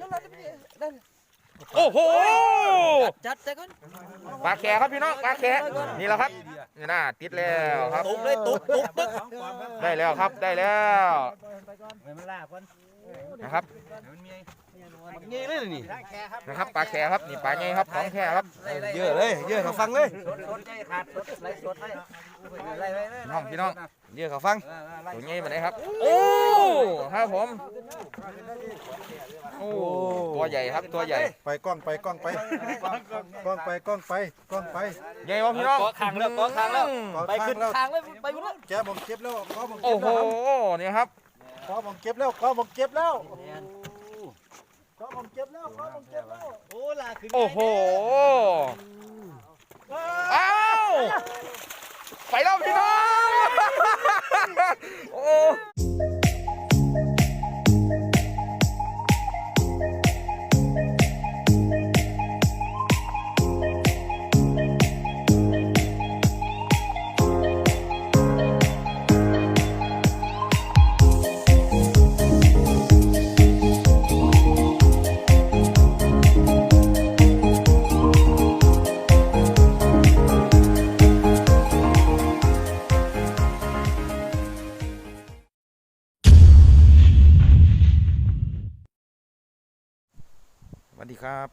นู้นแล้วได้โอ้โหจัดแต่ก่อนปลาแขครับพี่น้องปลาแขนี่แหละครับนี่น่าติดแล้วครับตุกเลยตุกตุกตึกได้แล้วครับได้แล้วมั นลาก่อนนะครับงี้เลยนี่นะครับปลาแขครับนี่ปลาใหญ่ครับของแขครับเยอะเลยเยอะเขาฟังเลยสดสดใจขาดสดไล่สดไล่ไล่ไล่ไล่พี่น้องพี่น้องเยอะเขาฟังตัวใหญ่มาไหนครับ โอ้ครับผมโอ้ตัวใหญ่ครับตัวใหญ่ไปกล้องไปกล้องไปกล้องไปกล้องไปกล้องไปใหญ่วะพี่น้องเกาะคางแล้วเกาะคางแล้วกล้องไปขึ้นแล้วคางเลยไปบุญแล้วแกมองเก็บแล้วขอมองโอ้เก็บโหแล้วเนี่ยครับ ขอมองเก็บแล้วขอมองเก็บแล้วขอมองเก็บแล้วขอมองเก็บแล้วโอ้ลาขึ้นโอ้โหอ้าวไปแล้วพี่น้องโอ้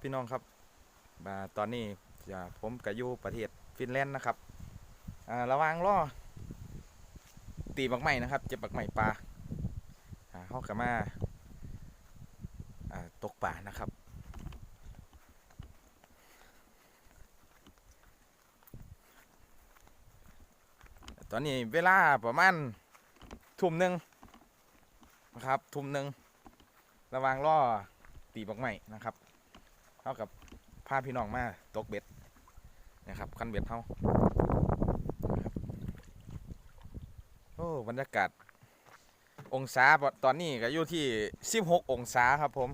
พี่น้องครับมาตอนนี้จะผมกับยูประเทศฟินแลนด์นะครับระวังล่อตีบักใหม่นะครับ เจ็บบักใหม่ปลาเข้ากับมาตกป่านะครับ ตอนนี้เวลาประมาณทุ่มหนึ่งนะครับ ทุ่มหนึ่งระวังล่อตีบักใหม่นะครับ เท่ากับพาพี่น้องมาตกเบ็ดนะครับคันเบ็ดเท่าโอ้บรรยากาศองศาตอนนี้ก็อยู่ที่ 16 องศาครับผม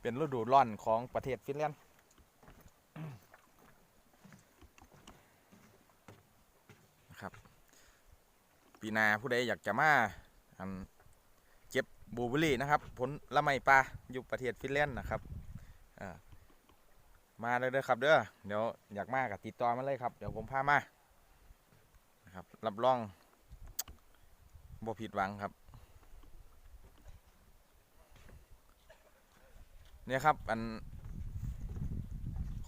เป็นฤดูร้อนของประเทศฟินแลนด์นะครับ ปีนาผู้ใดอยากจะมาอันบลูเบอรี่นะครับ ผลละไมปลาอยู่ประเทศฟินแลนด์นะครับ มาเลยเด้อครับเด้อเดี๋ยวอยากมากับติดต่อมาเลยครับ เดี๋ยวผมพามานะครับรับรองบ่ผิดหวังครับเนี่ยครับอัน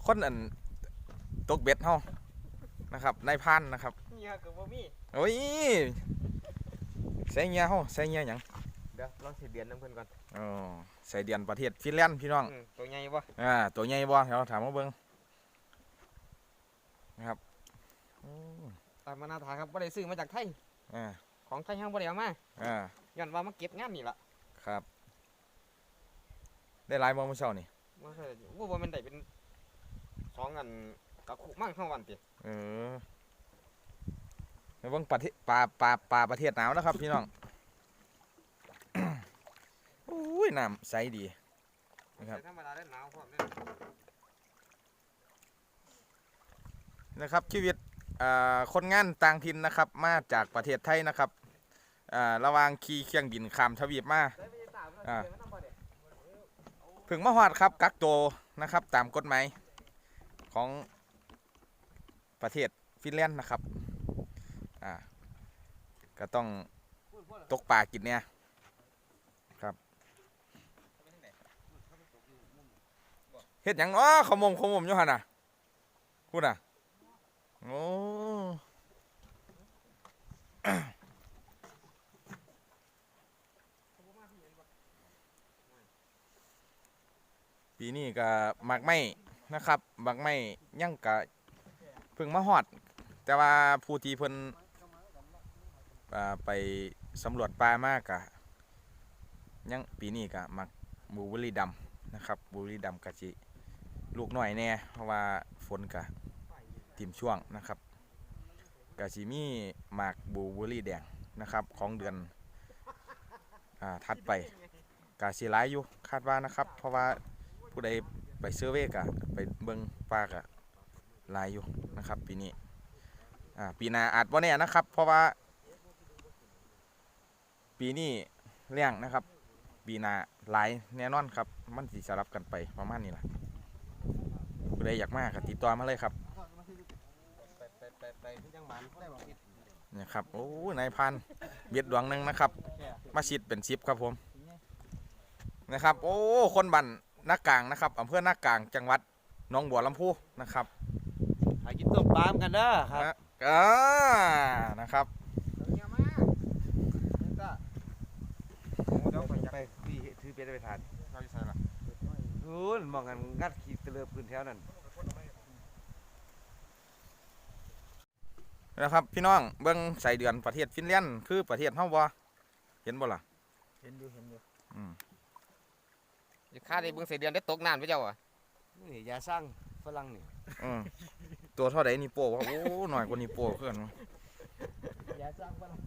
คนอันตกเบ็ดเฮานะครับนายพันนะครับเนี่ยกับบ่มีโอ้ยใส่เงี้ยเฮาใส่เงี้ยหยังเดี๋ยวลองสิเบียนน้ำเพิ่นก่อนอ๋อใส่เดียนประเทศฟินแลนด์พี่น้องตัวใหญ่บ่อ่า ตัวใหญ่บ่เดี๋ยวถามมาเบิ่งนะครับอืมตามมานาถาครับบ่ได้ซื้อมาจากไทย อ่า ของไทยห้างบ่ได้เอามาอ่า ย้อนว่ามาเก็บงานนี่ล่ะครับ ได้หลายบ่เมื่อเช้านี่ บ่ใช่ว่าบ่แม่นได้เป็นของอันกะคุมั่งเข้าวันติเออไปเบิ่งประเทศปลาปลาปลาประเทศหนาวนะครับพี่น้อง อุ้ยน้ำใสดีครับธรรมดาได้หนาวพร้อมเด้อนะครับชีวิตคนงานต่างถิ่นนะครับ มาจากประเทศไทยนะครับระวางขี่เครื่องบินข้ามทวีปมาอ่าถึงมาฮอดครับกักตัวนะครับ ตามกฎหมายของประเทศฟินแลนด์นะครับ อ่า ก็ต้องตกปลากินเนี่ยครับ เฮ็ดหยังอ๋อขมมขมมอยู่หั่นน่ะพูดน่ะโอ้ปีนี้ก็มักไม่นะครับมักไม่ยังกะเพิ่งมาฮอด แต่ว่าผู้ที่เพิ่นไปสำรวจป่ามากกะยังปีนี้กะมักบูเบอรี่ดำนะครับบูเบอร์รี่ดำกะจิ ลูกหน่อยแน่เพราะว่าฝนกะติมช่วงนะครับกะจิมีหมากบูเบอร์รี่แดงนะครับของเดือนอ่าถัดไปกะสิหลายอยู่คาดว่านะครับ เพราะว่าผู้ใดไปเซอร์เวย์กะไปเบิ่งปากะลายอยู่นะครับ ปีนี้อ่าปีนาอาจว่าแน่นะครับ เพราะว่า ปีนี้เลี้ยงนะครับปีนาหลายแน่นอนครับ มันสิสลับกันไปประมาณนี้แหละ ผู้ใดอยากมาก็ติดต่อมาเลยครับไปไปไปไปยังมันได้บ่คิดนี่ครับโอ้ยนายพันเบียดดวงหนึ่งนะครับ มาชิดเป็นซิปครับผมนะครับ โอ้คนบันนักกลางนะครับอำเภอนักกลางจังหวัดหนองบัวลำพูนะครับหากินต้มปลามกันเด้อครับนะอ่านะครับเดี๋ยวมาก็เดี๋ยวไปไปพี่ถือเป็นไปทานเราจะใส่ ละนู้นมองกันงัดขี้เตลือพื้นแถวนั้นนะครับพี่น้องเบิ้งใส่เดือนประเทศฟินแลนด์คือประเทศเฮาบ่เห็นบ่ล่ะเห็นอยู่เห็นอยู่อืมจะฆ่าได้เบิ่งใส่เดือนได้ตกนานไปเจ้าอะนี่ยาสร้างฝรั่งนี่อืมตัวเท่าใดนี่โป้วะโอ้หน่อยกว่านี่โป้เพื่อนวะยาสร้างฝรั่ง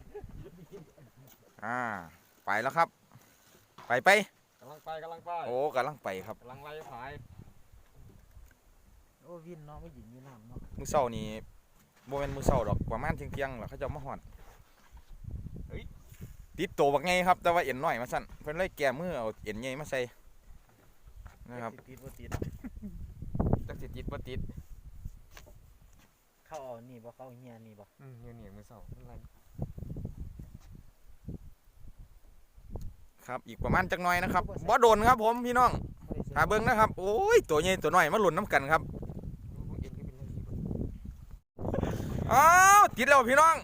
อ่าไปแล้วครับ ไปไปกำลังไปกำลังไปโอ้กำลังไปครับกำลังไล่ผายโอ้วินเนาะไม่หญิงมีน้ำเนาะมื้อเช้านี่บ่แม่นมื้อเช้าดอกประมาณเที่ยงๆแล้วเขาเจะมาฮอดติดโตบักไงครับ แต่ว่าเอ็นน้อยมาสั่นเพิ่นเลยแก้มือเอาเอ็นใหญ่มาใส่นะครับติดบ่ติดจักสิติดบ่ติดเข้าเอานี่บ่เข้าเฮียนี่บ่อืมเหนียวเหนียวมือเศร้าอะไร ครับอีกประมาณจักหน่อยนะครับบ่โดนครับผมพี่น้องหาเบิ่งนะครับโอ้ยตัวใหญ่ตัวน้อยมาหล่นน้ำกันครับพวกเอ็นก็เป็นจังซี่บ่อ้าวติดแล้วพี่น้อง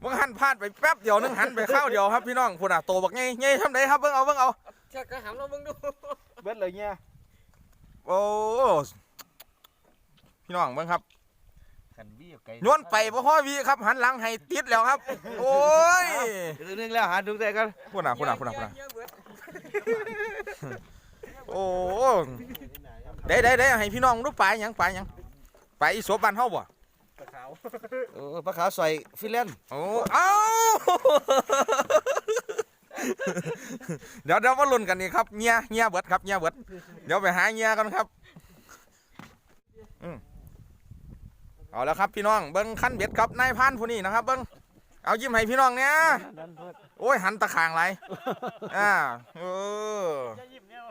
เบิ่งหันพลาดไปแป๊บเดียวนึงหันไปข้าวเดียวครับพี่น้องพุ่นน่ะโตบักไงไงทำไดครับเบิ่งเอาเบิ่งเอาแค่กระหำเราเบิ่งดูเบิดเลยเงี้ยโอ้พี่น้องเบิ่งครับ ขันบี้ไก่โยนไปบ่พอวีครับ หันหลังให้ติดแล้วครับ โอ้ยนึงแล้วหาดูได้กันพุ่นน่ะพุ่นน่ะพุ่นน่ะพุ่นน่ะเยอะเบิดโอ้ได้ได้ได้ให้พี่น้องดูปลาหยังปลาหยังปลาอีสบบ้านเฮาบ่เออปลาขาวใส่ฟินแลนด์โอ้เอ้าเดี๋ยวเดี๋ยวมาลุ้นกันนี่ครับเงียเงียเบิดครับเงียเบิดเดี๋ยวไปหาเงียกันครับอืม เอาแล้วครับพี่น้องเบิ้งขั้นเบ็ดครับนายพรานผู้นี้นะครับ เบิ้งเอายิ้มให้พี่น้องเนี่ยนั่นเพิ่นโอ้ยหันตะขางไรอ่าเออ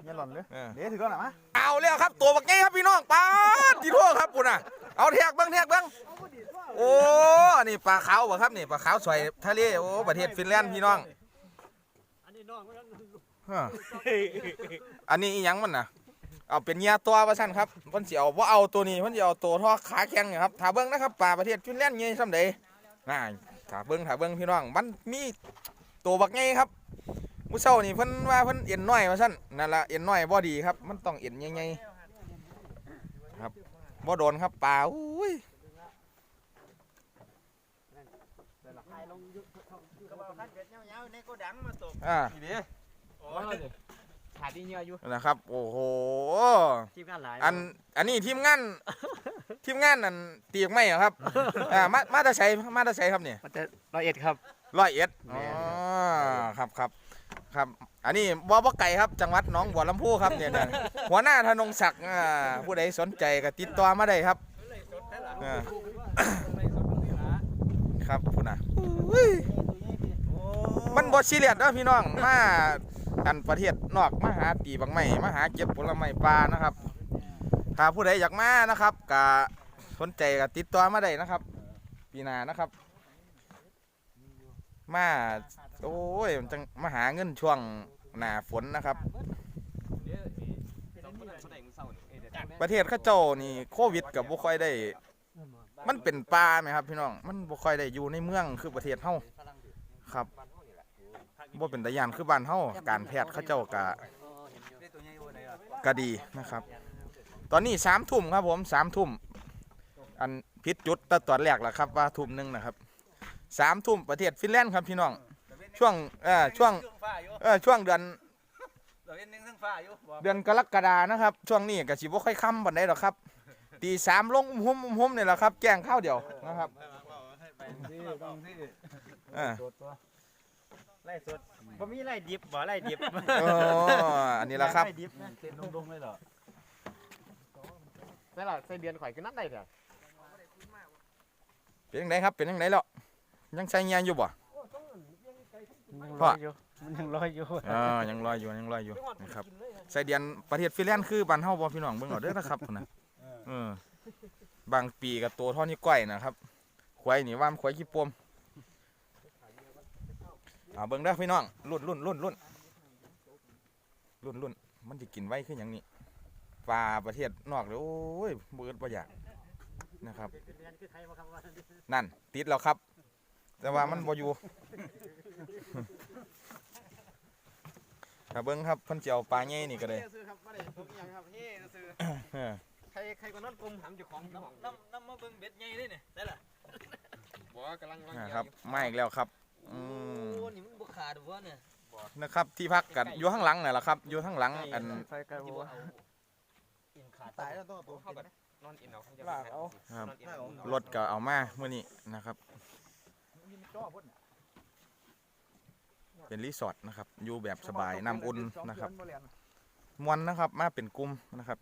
อย่าหล่อนเลยเออเดี๋ยวถือก่อนหน่อยมะเอาแล้วครับตัวบักไงครับพี่น้องปลาดีทั่วครับปุ่นอะเอาเทียกเบิ้งเทียกเบิ้งโอ้นี่ปลาขาวบ่ครับนี่ปลาขาวสวยทะเลโอ้ประเทศฟินแลนด์พี่น้องอันนี้น้องมันฮะอันนี้อีหยังมันน่ะ เอาเป็นเหยาตัวว่าซั่นครับเพิ่นสิเอาบ่เอาตัวนี้เพิ่นสิเอาตัวท่อขาแข็งนะครับถ้าเบิ่งนะครับปลาประเทศฟินแลนด์ใหญ่ซำใดน่าถ้าเบิ่งถ้าเบิ่งพี่น้องมันมีตัวบักใหญ่ครับมื้อเช้านี่เพิ่นว่าเพิ่นเอ็นน้อยว่าซั่นนั่นละเอ็นน้อยบ่ดีครับ มันต้องเอ็นใหญ่ๆครับบ่โดนครับปลาอุ้ยอกขั้นเบ็ดยา ขาดดีเงี้ยอยู่นะครับ โอ้โห ทีมงานหลายอันอันนี้ทีมงาน ทีมงานนั่นตีกไม่เหรอครับอ่ามามาแตาใช้มาแตาใช้ครับเนี่ยมันจะร้อยเอ็ดครับ ร้อยเอ็ดแม่อ๋อนครับครับครับ อันนี้บ่บ่ไก่ครับจังหวัดหนองบัวลำพูครับเนี่ยนะหัวหน้าธนงศักดิ์อ่าผู้ใดสนใจก็ติดต่อมาได้ครับอ่าครับผู้น่ะอุ้ยมันบ่ซีเรียสเด้อพี่น้อง มา อันประเทศนอกมาหาตีบังไม้มาหาเก็บผลไม้ปลานะครับถ้าผู้ใดอยากมานะครับก็สนใจก็ติดต่อมาได้นะครับ ปีหน้านะครับ มาโอ้ยมันจังมาหาเงินช่วงหน้าฝนนะครับ ประเทศเข้าเจ้านี่โควิดกับบ่ค่อยได้ มันเป็นป่าไหมครับพี่น้องมันบ่ค่อยได้อยู่ในเมืองคือประเทศเฮาครับ บ่เป็นตะยานคือบ้านเฮาการแพทย์เข้าเจ้าก็ก็ดีนะครับ ตอนนี้สามทุ่มครับผมสามทุ่มอันพิษจุดแตตอนแรกแหละครับว่าทุ่มหนึ่งนะครับสามทุ่มประเทศฟินแลนด์ครับพี่น้อง ช่วงเออช่วงเออช่วงเดือนเดือนกรกฎานะครับ ช่วงนี้ก็สิบ่ค่อยค่ำปานใดหรอกครับตีสามลงอุ้มหุ่มอุ้มหุ่มนี่ยแหละครับแจ้งข้าวเดียวนะครับ ไล่สดบ่มีไล่ดิบบ่ไล่ดิบโอ้อันนี้แหละครับ ไล่ดิบนะเต้นลงๆเลยเหรอใส่ละใส่เดือนข่อยก็นัดได้เถอะเป็นยังไงครับ เป็นยังไงแล้วยังใส่เงียอยู่บ่พ่อมันยังลอยอยู่อ่ายังลอยอยู่ยังลอยอยู่นะครับไส้เดือนประเทศฟินแลนด์คือบ้านเฮาบ่พี่น้องเบิ่งเอาเด้อนะครับพุ่นนะเออบางปีกับตัวเท่อนี้ก้อยนะครับควายนี่ว่ามควายขี้ปม อ่าเบิ่งเด้อพี่น้องรุ่นรุ่นรุ่นรุ่นรุ่นรุ่นมันสิกินไว้คือหยังนี่ปลาประเทศนอกเลยโอ้ยบ่อึดบ่อยากนะครับนั่น ติดแล้วครับ แต่ว่ามันบ่อยู่ ถ้าเบิ้งครับเพิ่นสิเจียวปลาใหญ่นี่ก็ได้ซื้อครับบ่ได้ผมหยังครับเฮ้ซื้อเออใครใครก็นอนกลมถามเจ้าของน้ำน้ำน้ำมาเบิ่งเบ็ดใหญ่เลยเนี่ยได้ล่ะบ่กำลังอ่าครับมาอีกแล้วครับ อืมโอ้นี่มึงบ่ขาดบ่เนี่ยนะครับ ที่พักกันอยู่ข้างหลังนี่นแหละครับอยู่ข้างหลังอันไฟไกลที่บ่บ่เอาอินขาดตายแล้วต้องตัวเข้ากันนอนอินเอาลากเอา ครับนอนอินเอา รถก็เอามาเมื่อนี้นะครับจ่อพุ่นเป็นรีสอร์ทนะครับอยู่แบบสบายน้ำอุ่นนะครับมวนนะครับมาเป็นกลุ่มนะครับ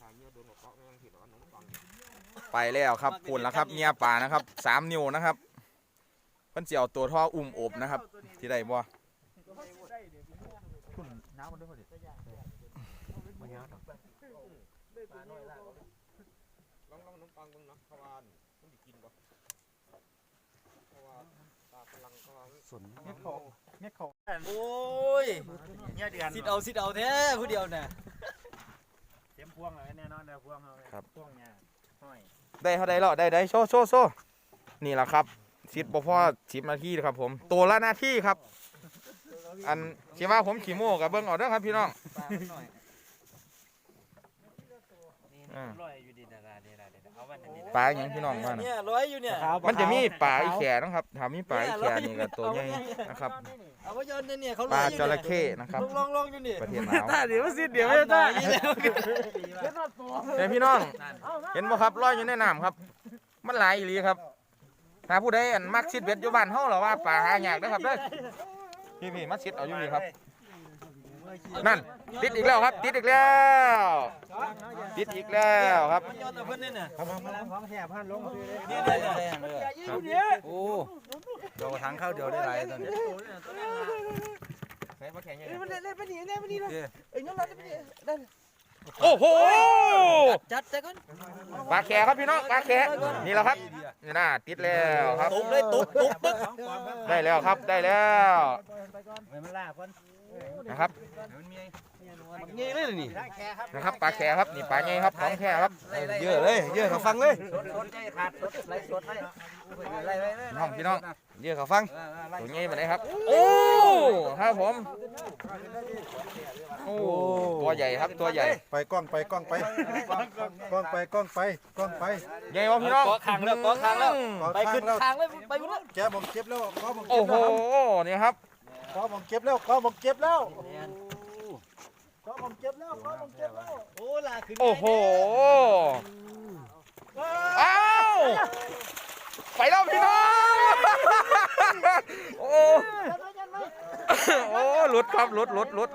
ถามเมียโดนบอกเคาะไม่ต้องผิดหรอกน้องฟังไปแล้วครับปุ่นแล้วครับเมียป่านะครับสามนิ้วนะครับ เพิ่นสิเอาตัวท่ออุ้มอบนะครับที่ได้บ่คุณน้ำมันด้วยพอดีบ่ยากดอกลองลองน้องฟังเบิ่งเนาะเขาว่ามันสิกินบ่เพราะว่าตาพลังเขาว่าสนเม็ดเขาเม็ดเขาโอ้ยเนี่ยเดือนสิเอาสิเอาแท้ผู้เดียวน่ะเต็มพวงเลยแน่นอนเด้อพวงเฮาพวงเนี่ยห้อยได้เท่าใดแล้วได้ได้โชว์โชว์โชว์นี่แหละครับ สิบบ่พอสิบนาทีครับ ผมตัวละนาทีครับ อันคิดว่าผมขี่โม่กับเบิ้งเอาเด้อครับพี่น้องปลามันหน่อยนี่อ่าลอยอยู่ดีดาราเดราเดราเอาไว้นั่นนี่ปลาอย่างพี่น้องว่านะเนี่ยร้อยอยู่เนี่ยมันจะมีปลาอีแขนะครับถ้ามีปลาอีแขนี่ก็ตัวใหญ่นะครับเอาไว้ย้อนเนี่ยเขาปลลาอยอยู่จระเข้นะครับลองลองอยู่นี่ประเทศลาวตาเดี๋ยวมันสิเดี๋ยวไม่ได้แล้วเห็นพี่น้อง เห็นบ่ครับลอยอยู่ในน้ำครับ มันหลายอีหลีครับ ถ้าผู้ใดอันมักชิดเบ็ดอยู่บ้านเฮาหรอว่าปลาหายากเด้อครับเด้อพี่พี่มาชิดเอาอยู่นี่ครับ นั่น ติดอีกแล้วครับ ติดอีกแล้ว ติดอีกแล้วครับมันย้อนเอาเพิ่นนี่น่ะของแถบพันลงซื้อเลยนี่ได้ได้โอ้เดี๋ยวทางเข้าเดี๋ยวได้หลายตอนนี้ใส่บ่แข็งยังมันเล่นไปนี่เล่นไปนี่เลยเอ้ยงั้นเราจะไปนี่ โอ้โหจัดแต่ก่อนปลาแขครับพี่น้องปลาแขนี่แหละครับนี่น่าติดแล้วครับตุบเลยตุบตุบปึ๊กได้แล้วครับได้แล้วมันลากก่อนนะครับ งี้เลยนี่นะครับปลาแขครับนี่ปลาใหญ่ครับของแขครับเยอะเลยเยอะเขาฟังเลยสดใจขาดสดไล่สดไล่ไล่ไล่ไล่น้องพี่น้องเยอะเขาฟังตัวใหญ่มาไหนครับ โอ้ครับผมโอ้ตัวใหญ่ครับตัวใหญ่ไปกล้องไปกล้องไปกล้องไปกล้องไปกล้องไปใหญ่วะพี่น้องเกาะคางแล้วเกาะคางแล้วก่อไปข้าขึ้งนแล้วคางเลยไปบุญแล้วแกผมเก็บแล้วก็ผมโอ้เก็บโหแล้วนี่ครับก็ผมเก็บแล้วก็ผมเก็บแล้ว ก็ผมเก็บแล้วก็ผมเก็บแล้วโอ้ลาขึ้นโอ้โหอ้าวไปแล้วพี่น้องโอ้โอ้หลุดครับหลุดหลุดหลุด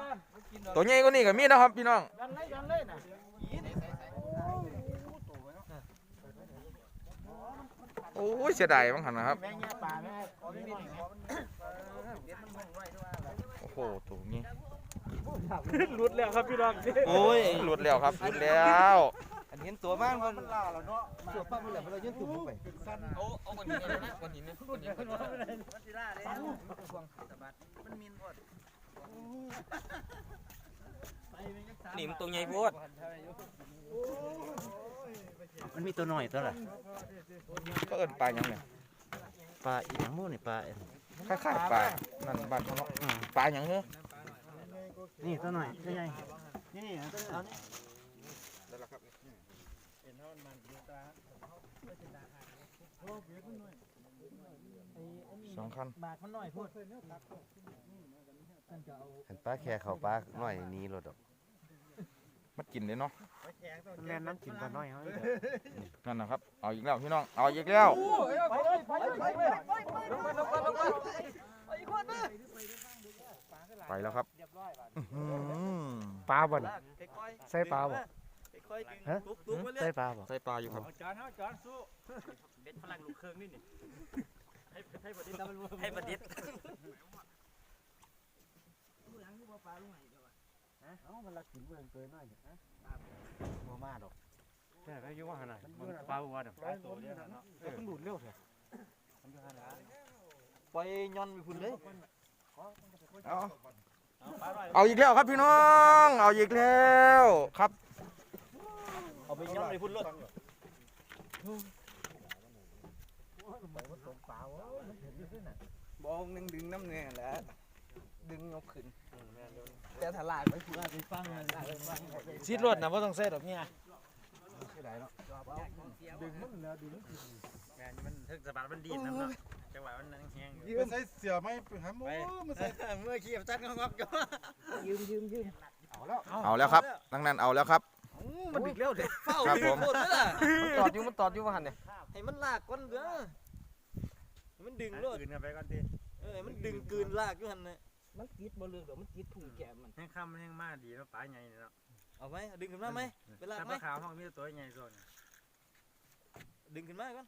ตัวใหญ่กว่านี้ก็มีนะครับพี่น้องยันเลยยันเลยนะโอ้ยเสียดายมั้งหันนะครับแม่งเงี้ยป่าแม่โอ้โหตัวนี้ หลุดแล้วครับพี่น้องโอ้ยหลุดแล้วครับหลุดแล้วอันเห็นตัวมากมันมันล่าแล้วเนาะตัวป้ามันแหละเรายื่นถุงไปโอ้เอาคนนี้เลยนะคนนี้นะคนนี้คนนี้มันสิล่าเลยพวงสะบัดมันมินพอดนี่มันตัวใหญ่โพดมันมีตัวหน่อยตัวละก็เอินปลาหยังเนี่ยปลาอีหยังโม่นี่ปลาคล้ายๆปลานั่นบ้านเขาเนาะปลาหยังเหรอ นี่ตัวหน่อยตัวใหญ่นี่นี่ตัวนี้สองคันบาทมันหน่อยพูดเห็นปลาแค่เขาปลาหน่อยนี้รถดอกมันกินเลยเนาะแล่นน้ำกินปลาน้อยเขานั่นนะครับ เอาอีกแล้วพี่น้อง เอาอีกแล้วไปเลยไปเลยไปเลยไปแล้วครับ อื้อหือปลาบ่นค่อยใส่ปลาบ่ๆค่อยๆฮะตุ๊บตุ๊บมาเลยใส่ปลาบ่ใส่ปลาอยู่ครับจานเฮาจานสู้เบ็ดฝรั่งลูกเครื่องนี่นี่ไอ้ให้ประดิษฐ์เอ้ามันรักกินเมืองเกินหน่อยเนี่ยฮะบ่มาดอกใช่ก็อยู่ว่าหั่นน่ะมันปลาบัวน่ะปลาตัวเดียวเนาะเออมันดูดเร็วเถอะปล่อยย้อนไปพุ่นเลยเอา เอาอีกแล้วครับพี่น้อง เอาอีกแล้วครับเอาไปย้อนไปพุ่นรถบองนึงดึงน้ำเงี้ยแหละดึงเอาขึ้นแต่ถลากไปพุ่นไปฟังมันไปฟังซีดรถนะว่าต้องเซ่ดอกเนี่ยดึงมันแล้วดึงแม่นมัน ถึงสะบัดมันดีดน้ำเนาะจังหวะมันนั่งแห้งอยู่ไปใส่เสือไหมไปหาหมูมาใส่เมื่อขี้จัดงอกๆจ้ะยืมยืมยืมเอาแล้วเอาแล้วครับดังนั้นเอาแล้วครับมันดึกแล้วเด้เฝ้าครับผมโคตรเลยล่ะตอดอยู่มันตอดอยู่ว่าหันเนี่ยให้มันลากก้อนเด้อมันดึงรถอื่นกันไปก่อนดิเออมันดึงกืนลากอยู่หั่นน่ะมันติดบ่เลือกดอกมันติดถุงแก้มมันแห้งค่ำแห้งมากดีเนาะปลาใหญ่เนาะเอาไหมดึงขึ้นมาไหมไปลากไหมลาขาวห้องมีตัวใหญ่ส่วนดึงขึ้นมาก่อน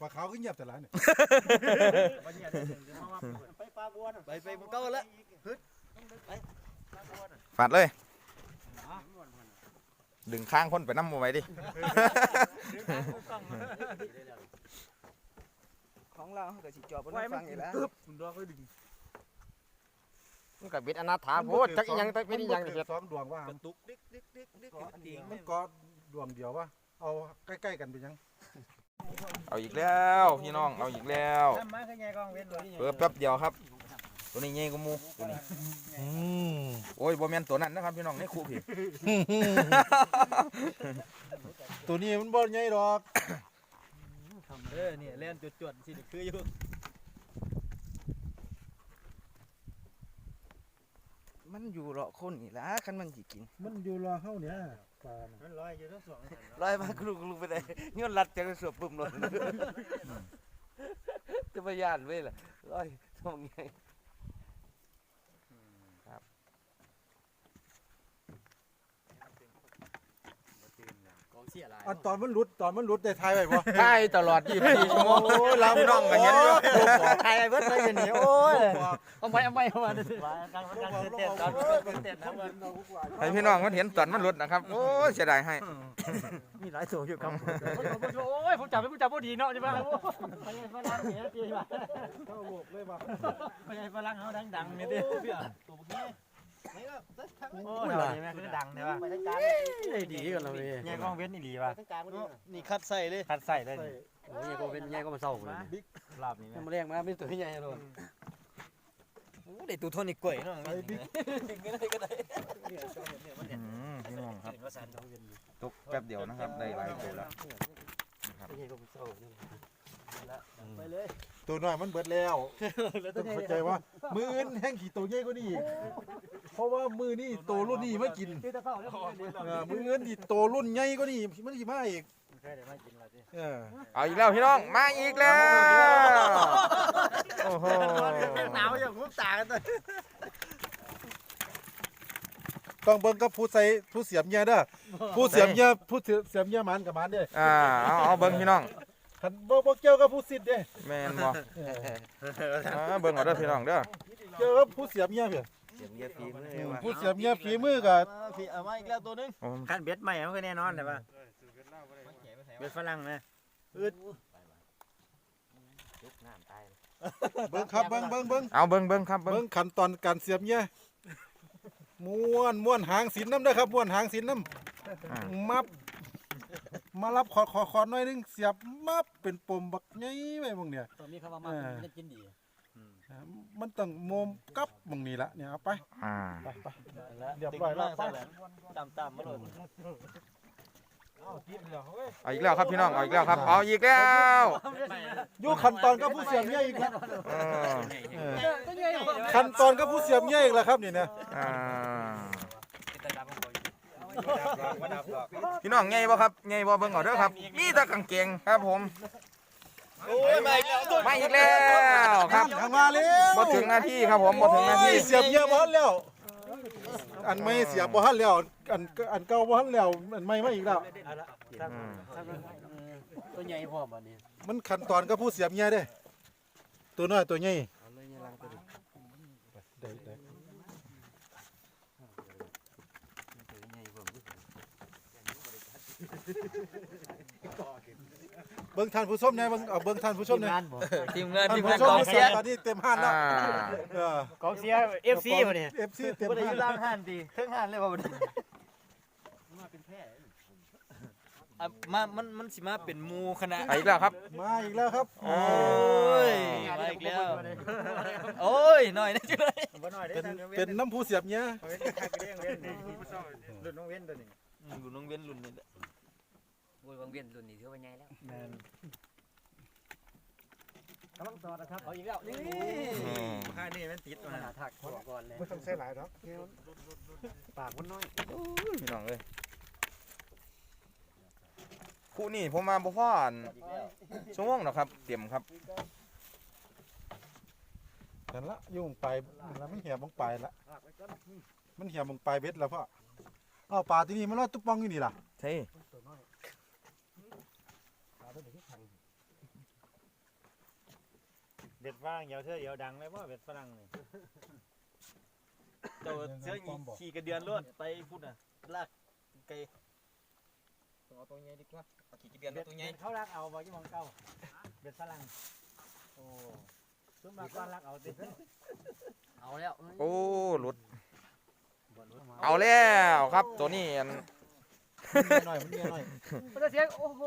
ปลาขาวก็เงียบแต่ละเนี่ยบ่เนี่ยได้ถึงเพราะว่าไปปลาบัวน่ะไปไปเก้าแล้วฝาดเลย ดึงข้างคนไปน้ำมาไว้ดิ ของเราเขาก็สิจอบบนฟังอยู่แล้วคุณดอกไปดึงมันก็บิดอนาถาโพดจักอีหยังจักเป็นอีหยังนี่เฮ็เฮ็ดดสองดวงว่ากระตุกดิ๊กดิ๊กดิ๊กดิ๊กอยู่ตีงมัแม่นงก็ดวงเดียววะเอาใกล้ๆกันไปยัง เอาอีกแล้วพี่น้องเอาอีกแล้วน้ำมาคือใหญ่กองเว้นเลยเปิดแป๊บเดียวครับ ตัวนี้ใหญ่กว่าหมูตัวนี้โอ้ยบ่แม่นตัวนั้นนะครับพี่น้องในคู่พี่ ตัวนี้มันบ่ใหญ่ดอกเออเนี่ยเล่นจวดๆสิเดี๋ยวคืออยู่มันอยู่เลาะคนนี่ล่ะคันมันสิกิน มันอยู่รอเฮาเนี่ย ปลาน่ะมันลอยอยู่ทั้งสองลอยมากลุกลุกไปได้ย้อนรัดจังสวบปุ่มเลยจะไปย่านเว้ยล่ะลอยทำไง กองเสียหลายอันตอนมันหลุดตอนมันหลุดได้ทายไว้บ่ใช่ตลอด24ชั่วโมงโอ้ยเราพี่น้องก็เห็นอยู่ถ่ายไอ้เบิดไปอยู่นี่โอ้ยเอาไปเอาไปเอามาดิกลางกลางเต้นๆตอนเต้นๆนะมันให้พี่น้องมันเห็นตอนมันหลุดนะครับโอ้ยเสียดายให้มีหลายตัวอยู่ครับโอ้ยผมจับไม่ผมจับบ่ดีเนาะใช่ป่ะโอ้ยไปไอ้ฝรั่งเนี่ยตีว่าเข้าโลกเลยว่ะไปไอ้ฝรั่งเฮาดังๆเนี่ยดิตัวเมื่อกี้ไม่ก็ทั้งโอ้ยนี่แม่คือดังใช่ป่ะไปทั้งกลางได้ดีกันแล้วเว้ยใหญ่กองเว้นนี่ดีป่ะทั้งกลางนี่คัดใส่เลยคัดใส่ได้นี่โอ้ยใหญ่กองเว้นใหญ่กองมันเศร้าเลยลาบนี่แม่มันแรงมาเป็นตัวใหญ่เลยโอ้ได้ตูทนอีกกล้วยเนาะดึงก็ได้ก็ได้อืมพี่น้องครับตกแป๊บเดียวนะครับได้หลายตัวแล้วใหญ่กว่ามันเศร้าเนี่ย ไปเลยตัวน้อยมันเบิดแล้วต้องเข้าใจว่ามืออื่นแห้งขี่ตัวใหญ่กว่านี้อีกเพราะว่ามือนี่โตรุ่นนี้มากินคือตะเฝ้าแล้วเออมืออื่นนี่โตรุ่นใหญ่กว่านี้มันสิมาอีกเคยได้มากินแล้วสิเออเอาอีกแล้วพี่น้องมาอีกแล้วโอ้โหหนาวอย่างงุบตากันตัวต้องเบิ่งกับผู้ใส่ผู้เสียมเหยาเด้อผู้เสียมเหยาผู้เสียมเหยามันกับมันเด้ออ่าเอาเอาเบิ้งพี่น้อง คันบ่บ่เกี่ยวกับผู้สิทธิ์เด้แม่นบ่อ่าเบิ้งเอาเด้อพี่น้องเด้อเกี่ยวกับผู้เสียมเหยาเด้อเสียงเยียฟีมืออืมว่าผู้เสียมเหยาฝีมือก็พี่เอามาอีกแล้วตัวนึงโอ้ขั้นเบ็ดใหม่มันก็แน่นอนแต่ว่าเบ็ดฝรั่งนะน้ำตายเบิ่งครับเบิ่งเบิ่งเบิ่งเอาเบิ้งเบิ้งครับเบิ้งเบิ่งขั้นตอนการเสียบเหยาม้วนม้วนหางสินน้ำเด้อครับม้วนหางสินน้อ่าำมับ มารับขอขอขอหน่อยหนึงเสียบมับเป็นปมบักใหญ่ไว้บางเนี่ย ตัวมีคำว่ามาเป็นกินดีอ่ามันต้องโมมกับหมองนี้ละเนี่ยเอาไปอ่าไปไปเรียบร้อยแล้วไปตามตามมาเลยเอาอีกแล้วครับพี่น้องเอาอีกแล้วครับเอาอีกแล้วอยู่ขั้นตอนกับผู้เสียบเหยาอีกแล้วเออเออขั้นตอนกับผู้เสียบเหยาอีกแล้วครับนี่นะอ่า พี่น้องไงบ่ครับไงบ่เบิ้งเอาเด้อครับ มีแต่กางเกงครับผมโอ้ยมาอีกแล้วตัวมาอีกแล้วครับทางมาแล้วบ่ถึงหน้าที่ครับผมบ่ถึงหน้าที่โอ้ยเสียบเหยาบ่ทันแล้ว อันไม่เสียบบ่ทันแล้ว อันอันเก่าบ่ทันแล้ว อันใหม่มาอีกแล้วอืมตัวใหญ่พร้อมบัดนี้ มันขั้นตอนก็ผู้เสียบเมียเด้ ตัวน้อยตัวใหญ่ เอาเลยเนี่ยลังตัวนี้ ได้ได้ ตัวใหญ่พร้อม เบิ่งท่านผู้ชมแหน่เบิ่งเอาเบิ่งท่านผู้ชมแหน่ทีมงานท่านทีมผู้งานชมกองเชียร์ตอนนี้เต็มห้านแล้วอ่าเออกองเชียร์ FC บ่เนี่ย FC เต็มบ่ได้อห้านยู่ล่างห้านดีเทิงห้านเลยบ่บ่เนี่ยอะมามันมันสิมาเป็นหมู่คณะไปอีกแล้วครับมาอีกแล้วครับโอ้ยมาอีกแล้วโอ้ยหน่อยนะจุ๊ยบ่น้อยเด้เป็นทางเว้นเป็นน้ำผู้เสียบเมียเว้นคักเด้งเว้นนี่รุ่นน้องเว้นตัวนี้อยู่น้องเว้นรุ่นนี่แหละ โอ้ยบางเวียนรุ่นนี้ถือว่าใหญ่แล้วแม่นกำลังต่อนะครับเอาอีกแล้วนี่อืมค่านี่มันติดมาหาถักหัวก่อนเลยบ่ต้องใส่หลายดอกปากมันน้อยพี่น้องเอ้ยคู่นี้ผมมาบ่พออันชั่วโมงหรอกครับ เตรียมครับ นั่นละอยู่หมองปลายแล้วมันเหี่ยบมองปลายละมันเหี่ยบมองปลายเบ็ดแล้วพ่ออ้าวปลาที่นี่มันรอดตุ๊บปองอยู่นี่ล่ะ ใช่เด็ดว่างเดี๋ยวเธอเดี๋ยวดังเลยว่าเบ็ดฝรั่งนี่เจ้าเสื้อขี่กระเดือนรถไปพุ่นน่ะลากไกลเอาตัวใหญ่ดีกว่าเอาขี่กระเดือนเบ็ดตัวใหญ่เบ็ดเขารักเอาบ่ยี่มองเก่าเบ็ดฝรั่งโอ้ซุ่มมากก็รักเอาติเอาแล้วโอ้หลุดเอาแล้วครับตัวนี้อัน หน่อยมันเมียหน่อยมันจะเสียงโอ้โห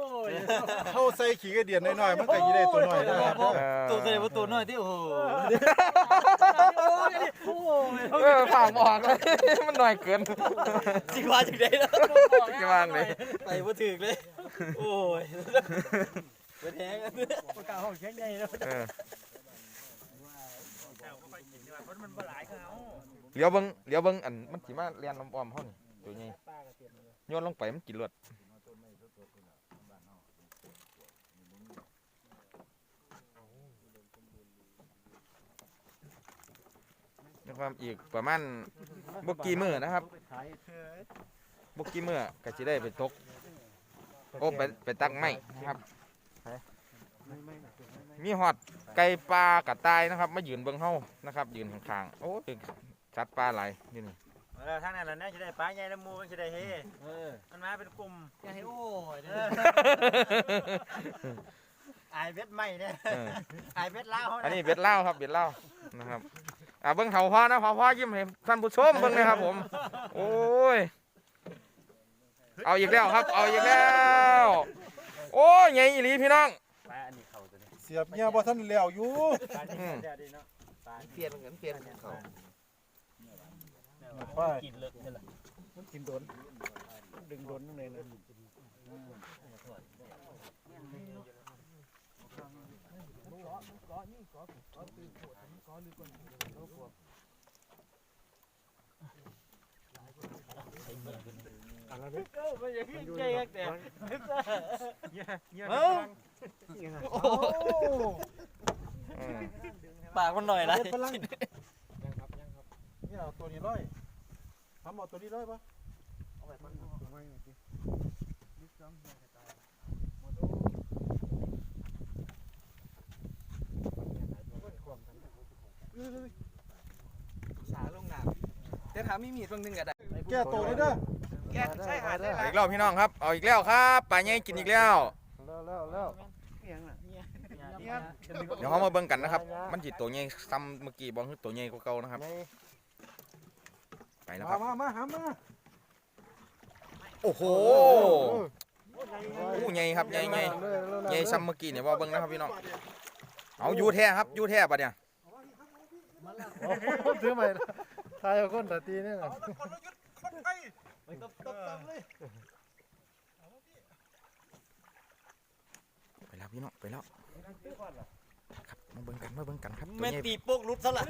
เข้าใส่ขี้กระเดียนน้อยๆมันก็สิได้ตัวน้อยได้ครับเออตัวใส่ว่าตัวน้อยที่โอ้โหโอ้โหเออฝากบอกเลย มันหน่อยเกินจิว่าจังได๋แล้วจะวางเลยไปบ่ถึกเลย โอ้ยไปแทงกันประกาศห้องเชียงใหญ่แล้วเออมันบ่หลายเขาเดี๋ยวเบิ่งเดี๋ยวเบิ่งอันมันสิมาเรียนลำออมเฮานี่ตัวนี้ โยนลงไปมันกินเลือดนะครับอีกประมาณบกี่มือนะครับบกี่มือก็สิได้ไปตก โอ้ไปไปตักไม้นะครับ มีหอดไก่ปลากระต่ายนะครับ มายืนเบิ่งเฮานะครับ ยืนข้างๆโอ้ยสัตว์ปลาหลายนี่ แล้วทางนั้นล่ะนะจะได้ปลาใหญ่แล้วมูมันจะได้เฮเออมันมาเป็นกลุ่มยังให้โอ้ยอายเบ็ดใหม่เนี่ยเอออายเบ็ดลาวเขาอันเนี่ยนี้เบ็ดเหล้าครับเบ็ดเหล้านะครับอ่าเบิ้งเถาพ่อนะพ่อพ่อยิ้มให้ท่านผู้ชมเบิ้งเลยครับผม โอ้ยเอาอีกแล้วครับ เอาอีกแล้ว โอ้ยใหญ่อีหลีพี่น้อง ปลาอันนี้เขาตัวนี้เสียบเมียบ่ทันแล้วอยู่ปลาที่เดี๋ยวดีเนาะปลาเปลี่ยนเหมือนเปลี่ยนเขา ไปกินเลิกนี่แหละมันกินโดนดึงโดนเลยนะอันนั้นเด้อก็มันอย่างที่ใจกันแต่เอ้าโอ้อืมปากมันหน่อยละเบ็ดพลังยังครับยังครับเนี่ยเอาตัวนี้ร้อย ทำเอาตัวนี้ร้อยปะเอาไว้มันเอาไว้หน่อยสิเอ้ยสาลงน้ำแต่ถามมีมีดบางนึงก็ได้แก้ตัวเลยเด้อแก้ใช่หาได้เอาอีกแล้วพี่น้องครับ เอาอีกแล้วครับปลาใหญ่กินอีกแล้วแล้วแล้วแล้วเดี๋ยวเขามาเบิ่งกันนะครับ มันจิตตัวใหญ่ซ้ำเมื่อกี้บอกคือตัวใหญ่กว่าเก่านะครับ ไปแล้วคมารับมามาหามาโอ้โหโอ้ใหญ่ครับใหญ่ใหญ่ใหญ่ซ้ำเมื่อกี้เนี่ยว่าเบิ่งนะครับพี่น้องเอาอยู่แท้ครับอยู่แท้ปะเนี่ยถือใหม่ทายเอาคนตาตีนี่แหละไปแล้วพี่น้องไปแล้วครับมาเบิ่งกันมาเบิ่งกันครับตัวแม่นใหญ่ตีโปกรุดซะละ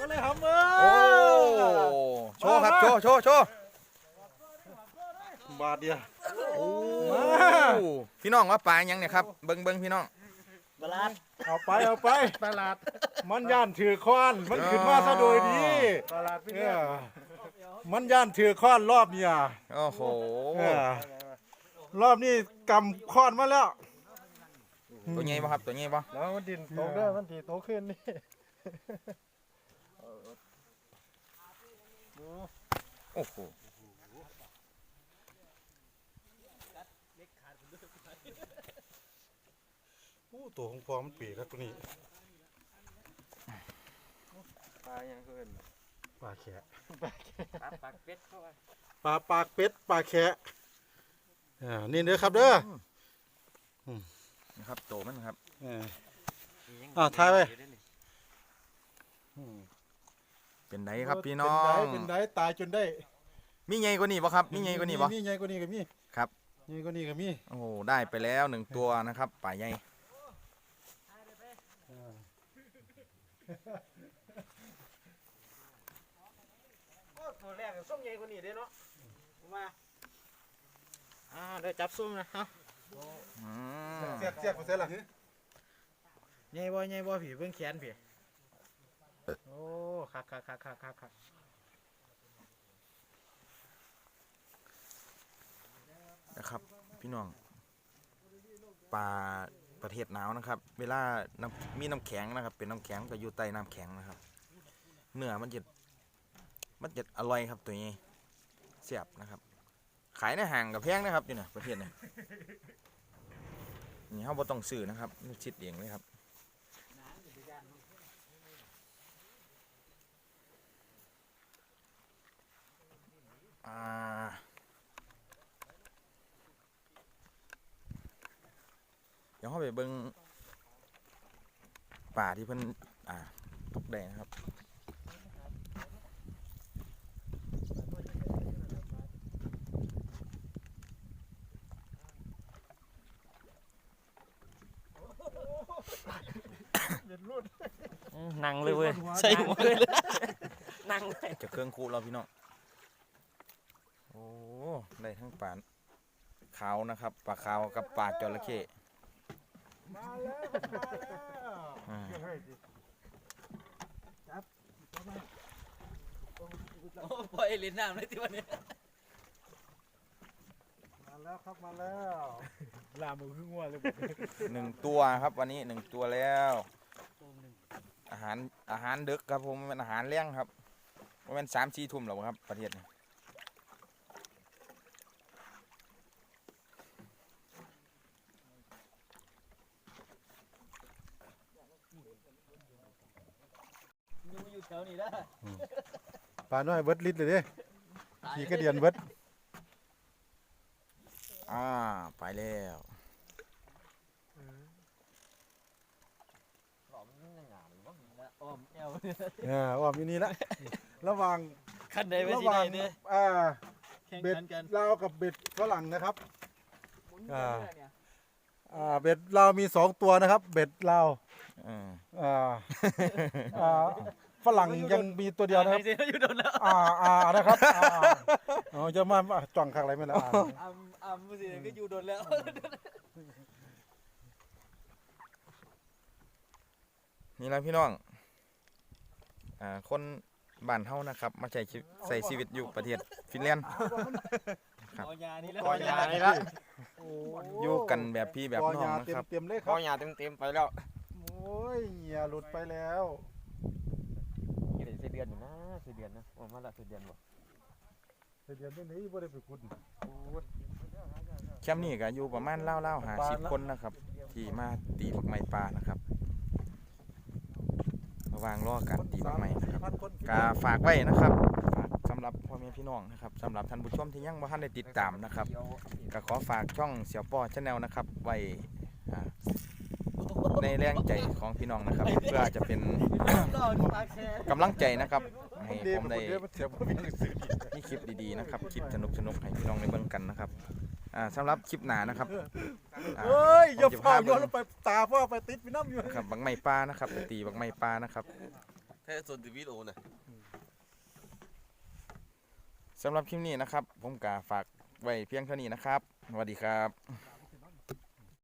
ก็เลยทำเอโอ้อโชว์ครับโชว์โชว์โชว์บาทเดียวโอ้พี่น้องว่าปลาหยังเนี่ยครับเบิ่งเบิ่งพี่น้องบลาดเอาไปเอาไปตลาดมันย่านถือค้อนมันขึ้นมาซะโดยดีเออมันย่านถือค้อนรอบเนี่ยโอ้โหเออรอบนี้กำค้อนมาแล้วตัวใหญ่ป่ะครับตัวใหญ่ป่ะแล้วมันดินตกเด้อมันสิโตขึ้นนี่ โอ้โหอู้ตัวของพอมันปีกครับตัวนี้ปลายังเกินปลาแขะปลาปากเป็ดเข้าไปปลาปากเป็ดปลาแขะอ่านี่เด้อครับเด้อนะครับโตมันครับอออ้าวถ่ายไว้ เป็นไดครับพี่น้อง เป็นไดตายจนได้ มีใหญ่กว่านี้ป่ะครับมีใหญ่กว่านี้ป่ะมีใหญ่กว่านี้ก็มีครับใหญ่กว่านี้ก็มีโอ้โหได้ไปแล้วหนึ่งตัวนะครับป่าใหญ่ตัวแรกส้มใหญ่กว่านี้เด้เนาะมาอ่าเดี๋ยวจับส้มนะฮะอืมเสียกเสียกเสียหลังใหญ่บ่ใหญ่บ่ผีเบิ่งแขนผี โอ้คักคักคักคักคักคักนะครับ พี่น้องปลาประเทศหนาวนะครับ เวลาน้ำมีน้ำแข็งนะครับ เป็นน้ำแข็งก็อยู่ใต้น้ำแข็งนะครับ เนื้อมันจะมันจะอร่อยครับตัวนี้เสียบนะครับ ขายในห้างกับแพงนะครับอยู่เนี่ยประเทศเนี่ยนี่เขาบ่ต้องซื้อนะครับชิดเองเลยครับ อ่าเดี๋ยวเข้าไปเบิ้งป่าที่เพิ่นอ่าตกได้นะครับนั่งเลยเว้ยใส่หัวเลยนั่งเลยจะเครื่องคูเราพี่น้องโอ้ ได้ทั้งปลาขาวนะครับปลาขาวกับปลาจระเข้มาแล้วมาแล้วอ่าโอ้ปล่อยเล่นน้ำเลยที่วันนี้มาแล้วครับมาแล้วลามือขึ้นงัวเลยหนึ่งตัวครับวันนี้หนึ่งตัวแล้วอาหารอาหารดึกครับผมเป็นอาหารเลี้ยงครับว่าเป็นสามสี่ทุ่มแล้วครับประเทศนี้ อยู่อยู่แถ วนี้ได้ปลาน้อยเบิดลิตรเลยเด้ขี่กระเดียนเบิดอ่าไปแล้วอ้อมแอวเออว่ามีนี่ละระหว่างคันใดไประสิหว่าได้งเนี่ยอ่าแข่งเบ็ดขันกันลาวกับเบ็ดฝรั่งนะครับ อ่า อ่าเบ็ดลาวมีสองตัวนะครับ เบ็ดลาวอืมอ่าอ่า ฝรั่งยังมีตัวเดียวนะครับไอ้เสียอยู่โดนแล้วอ่าอ่านะครับอ่าเอาจะมาอะจ่องคักอะไรไม่ละอ่าอ่ำอ่ำสิก็อยู่โดนแล้วนี่แหละพี่น้อง อ่า คนบ้านเฮานะครับ มาใช้ชีวิตใส่ชีวิตอยู่ประเทศฟินแลนด์ครับปอยานี่แล้วปอยานี่ละโอ้อยู่กันแบบพี่แบบน้องปนะครับเต็มๆเลยคปรัอบยาเต็มเต็มๆไปแล้ว โอ้ยเหงี่ยหลุดไปแล้วยี่สิบเดือน อยู่นะสี่เดือนนะโอ้มาละสี่เดือนบ่เดี๋ยวเดี๋ยวนี้บ่ได้ไปขุดแคมป์นี่ก็อยู่ประมาณเล่าๆหาสิบคนนะครับ ที่มาตีบักไม้ปลานะครับระหวางรอการตีบักไม้นะครับพันคนก็ฝากไว้นะครับฝากสำหรับพ่อแม่พี่น้องนะครับสำหรับท่านผู้ชมที่ยังบ่ทันได้ติดตามนะครับก็ขอฝากช่องเสี่ยวป้อชาแนลนะครับไว้อ่าในแรงใจของพี่น้องนะครับ เพื่อจะเป็นรอดปากแค่กำลังใจนะครับ ให้เดียผมได้เดียวมันเสียบ่มีหนังสือดีมีคลิปดีๆนะครับคลิปสนุกๆให้พี่น้องได้เบิ่งกันนะครับอ่าสำหรับคลิปหน้านะครับอ่าเฮ้ยอย่าผมจะฝ่าพาย้อนเบิ่ลงงไปตาพ่อไปติดพี่น้ำอยู่ครับบักไม้ปลานะครับไปตีบักไม้ปลานะครับแค่ส่วนทีวีโอนะสำหรับคลิปนี้นะครับ ผมก็ฝากไว้เพียงเท่านี้นะครับสวัสดีครับ